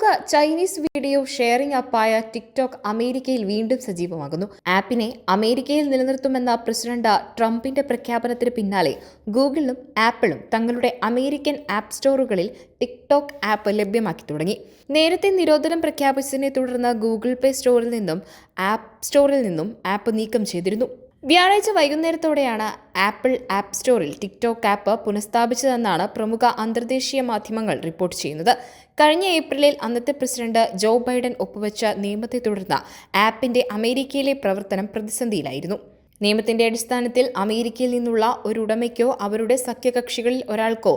പ്രമുഖ Chinese video sharing ആപ്പായ TikTok അമേരിക്കയിൽ വീണ്ടും സജീവമാകുന്നു. ആപ്പിനെ അമേരിക്കയിൽ നിലനിർത്തുമെന്ന പ്രസിഡന്റ് ട്രംപിന്റെ പ്രഖ്യാപനത്തിന് പിന്നാലെ ഗൂഗിളും ആപ്പിളും തങ്ങളുടെ അമേരിക്കൻ ആപ്പ് സ്റ്റോറുകളിൽ ടിക്ടോക്ക് ആപ്പ് ലഭ്യമാക്കി തുടങ്ങി. നേരത്തെ നിരോധനം പ്രഖ്യാപിച്ചതിനെ തുടർന്ന് ഗൂഗിൾ പേ സ്റ്റോറിൽ നിന്നും ആപ്പ് സ്റ്റോറിൽ നിന്നും ആപ്പ് നീക്കം ചെയ്തിരുന്നു. വ്യാഴാഴ്ച വൈകുന്നേരത്തോടെയാണ് ആപ്പിൾ ആപ്പ് സ്റ്റോറിൽ ടിക്ടോക്ക് ആപ്പ് പുനഃസ്ഥാപിച്ചതെന്നാണ് പ്രമുഖ അന്തർദേശീയ മാധ്യമങ്ങൾ റിപ്പോർട്ട് ചെയ്യുന്നത്. കഴിഞ്ഞ ഏപ്രിലിൽ അന്നത്തെ പ്രസിഡന്റ് ജോ ബൈഡൻ ഒപ്പുവെച്ച നിയമത്തെ തുടർന്ന് ആപ്പിന്റെ അമേരിക്കയിലെ പ്രവർത്തനം പ്രതിസന്ധിയിലായിരുന്നു. നിയമത്തിന്റെ അടിസ്ഥാനത്തിൽ അമേരിക്കയിൽ നിന്നുള്ള ഒരു ഉടമയ്ക്കോ അവരുടെ സഖ്യകക്ഷികളിൽ ഒരാൾക്കോ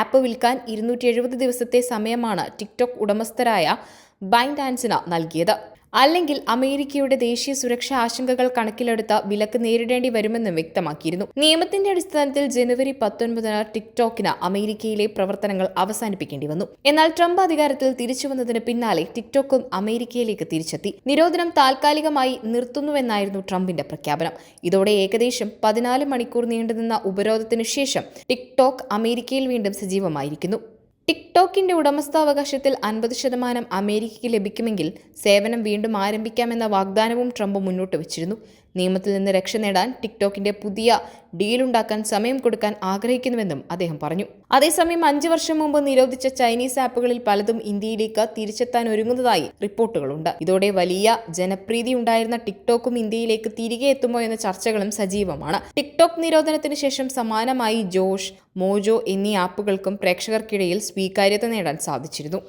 ആപ്പ് വിൽക്കാൻ ഇരുന്നൂറ്റി ദിവസത്തെ സമയമാണ് ടിക്ടോക്ക് ഉടമസ്ഥരായ ബൈൻഡാൻസിന് നൽകിയത്. അല്ലെങ്കിൽ അമേരിക്കയുടെ ദേശീയ സുരക്ഷാ ആശങ്കകൾ കണക്കിലെടുത്ത വിലക്ക് നേരിടേണ്ടി വരുമെന്നും വ്യക്തമാക്കിയിരുന്നു. നിയമത്തിന്റെ അടിസ്ഥാനത്തിൽ ജനുവരി പത്തൊൻപതിന് ടിക്ടോക്കിന് അമേരിക്കയിലെ പ്രവർത്തനങ്ങൾ അവസാനിപ്പിക്കേണ്ടി വന്നു. എന്നാൽ ട്രംപ് അധികാരത്തിൽ തിരിച്ചു വന്നതിന് പിന്നാലെ ടിക്ടോക്കും അമേരിക്കയിലേക്ക് തിരിച്ചെത്തി. നിരോധനം താൽക്കാലികമായി നിർത്തുന്നുവെന്നായിരുന്നു ട്രംപിന്റെ പ്രഖ്യാപനം. ഇതോടെ ഏകദേശം പതിനാല് മണിക്കൂർ നീണ്ടുനിന്ന ഉപരോധത്തിനു ശേഷം ടിക്ടോക്ക് അമേരിക്കയിൽ വീണ്ടും സജീവമായിരിക്കുന്നു. ടിക്ടോക്കിന്റെ ഉടമസ്ഥാവകാശത്തിൽ അൻപത് ശതമാനം അമേരിക്കയ്ക്ക് ലഭിക്കുമെങ്കിൽ സേവനം വീണ്ടും ആരംഭിക്കാമെന്ന വാഗ്ദാനവും ട്രംപ് മുന്നോട്ട് വച്ചിരുന്നു. നിയമത്തിൽ നിന്ന് രക്ഷ നേടാൻ ടിക്ടോക്കിന്റെ പുതിയ ഡീലുണ്ടാക്കാൻ സമയം കൊടുക്കാൻ ആഗ്രഹിക്കുന്നുവെന്നും അദ്ദേഹം പറഞ്ഞു. അതേസമയം അഞ്ചു വർഷം മുമ്പ് നിരോധിച്ച ചൈനീസ് ആപ്പുകളിൽ പലതും ഇന്ത്യയിലേക്ക് തിരിച്ചെത്താൻ ഒരുങ്ങുന്നതായി റിപ്പോർട്ടുകളുണ്ട്. ഇതോടെ വലിയ ജനപ്രീതി ഉണ്ടായിരുന്ന ടിക്ടോക്കും ഇന്ത്യയിലേക്ക് തിരികെ എത്തുമോ എന്ന ചർച്ചകളും സജീവമാണ്. ടിക്ടോക്ക് നിരോധനത്തിന് ശേഷം സമാനമായി ജോഷ് മോജോ എന്നീ ആപ്പുകൾക്കും പ്രേക്ഷകർക്കിടയിൽ സ്വീകാര്യത നേടാൻ സാധിച്ചിരുന്നു.